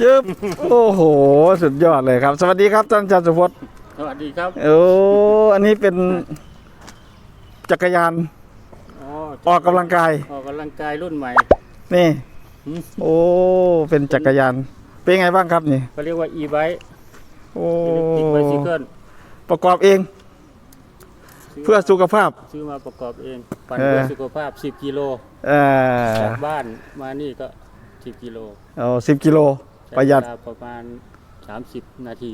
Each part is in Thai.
จึ๊บโอ้โห สุดยอดเลยครับ สวัสดีครับท่านอาจารย์สุพจน์สวัสดีครับโอ้อันนี้เป็นจักรยานอ๋อออกกำลังกาย ออกกำลังกายรุ่นใหม่ นี่ หืม โอ้ เป็นจักรยาน เป็นไงบ้างครับนี่ เขาเรียกว่า e-bike โอ้ electric bicycle ประกอบเองเพื่อสุขภาพ ซื้อมาประกอบเอง ปั่นเออเพื่อสุขภาพ 10 กิโลเอ่อจากบ้านมานี่ก็ 10 กิโล เอาสิบกิโลใช้ ประหยัดเวลาประมาณ 30 นาที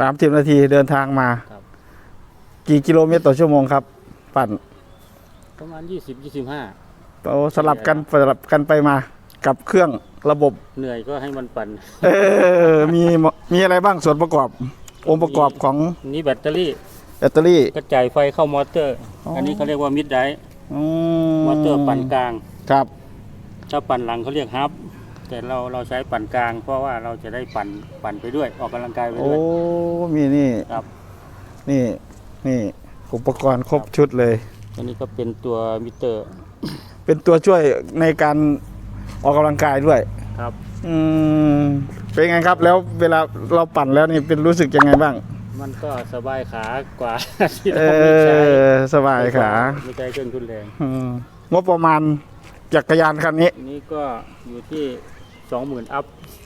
สามสิบนาทีเดินทางมา ครับ กี่กิโลเมตรต่อชั่วโมงครับ ปั่นประมาณ 20-25โอ้สลับกันสลับกันไปมา กับเครื่องระบบ เหนื่อยก็ให้มันปั่น เออมีมีอะไรบ้างส่วนประกอบ องค์ประกอบของนี่แบตเตอรี่แบตเตอรี่ กระจายไฟเข้ามอเตอร์ อ๋ออั อันนี้เขาเรียกว่ามิดไดอืมอเตอร์ปั่นกลาง ครับ ถ้าปั่นหลังเขาเรียกฮับ แต่เราเราใช้ปั่นกลาง เพราะว่าเราจะได้ปั่นปั่นไปด้วยออกกำลังกายไปโอ้ด้วยมีนี่ครับนี่นี่อุปกรณ์ครบชุดเลย อันนี้ก็เป็นตัวมิเตอร์เป็นตัวช่วยในการออกกำลังกายด้วย ครับ อืมเป็นไงครับแล้วเวลาเราปั่นแล้วนี่เป็นรู้สึกยังไงบ้าง มันก็สบายขากว่า ที่เอเราไม่ใช้อสบายขาไม่ใช้เครื่องทุนแรง อืมงบประมาณจักรยานคันนี้ อันนี้ก็อยู่ที่ สองหมื่นอัพ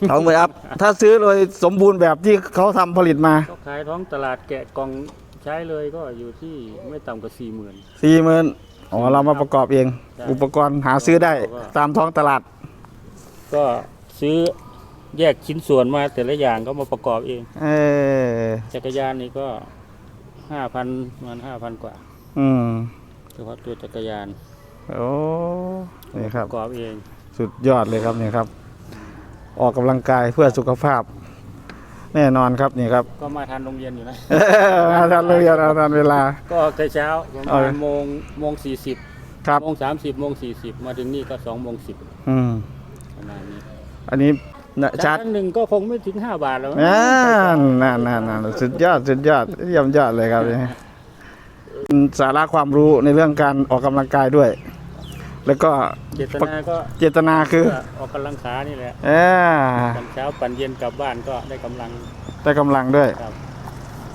เอาเหมือนอัพถ้าซื้อโดยสมบูรณ์แบบที่เขาทำผลิตมา ก็ขายท้องตลาดแกะกล่องใช้เลยก็อยู่ที่ไม่ต่ำกว่าสี่หมื่นสี่หมื่นอ๋อเรามาประกอบเองใช่อุปกรณ์หาซื้อได้แล้วก็ตามท้องตลาด ก็ซื้อแยกชิ้นส่วนมาแต่ละอย่างก็มาประกอบเอง เออจักรยานนี่ก็ห้าพันมันห้าพันกว่า อืมเฉพาะตัวจักรยาน โอ้นี่ครับประกอบเอง สุดยอดเลยครับนี่ครับ ออกกำลังกายเพื่อสุขภาพ แน่นอนครับนี่ครับ ก็มาทันโรงเรียนอยู่นะ มาทันเรียนมาทันเวลา ก็แต่เช้าประเอามาเลณยโมงโมงสี่สิบครับโมงสามสิบโมงสี่สิบมาถึงนี่ก็สองโมงสิบอืมประมาณนี้อันนี้นะชาจาร์จนหนึ่งก็คงไม่ถึงห้าบาทแล้วมั้งอ่านั่นนั่นนั่นสุดยอดสุดยอดเยี่ยมยอดเลยครับนี่สาระความรู้ในเรื่องการออกกำลังกายด้วย แล้วก็เจตนาก็เจตนาคือเพื่อออกกำลังขานี่แหละเออตอนเช้าปั่นเย็นกลับบ้านก็ได้กำลังได้กำลังด้วยครับ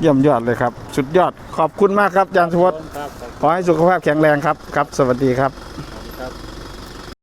เยี่ยมยอดเลยครับสุดยอดขอบคุณมากครับอาจารย์สุพจน์ครับขอให้สุขภาพแข็งแรงครับครับ สวัสดีครับ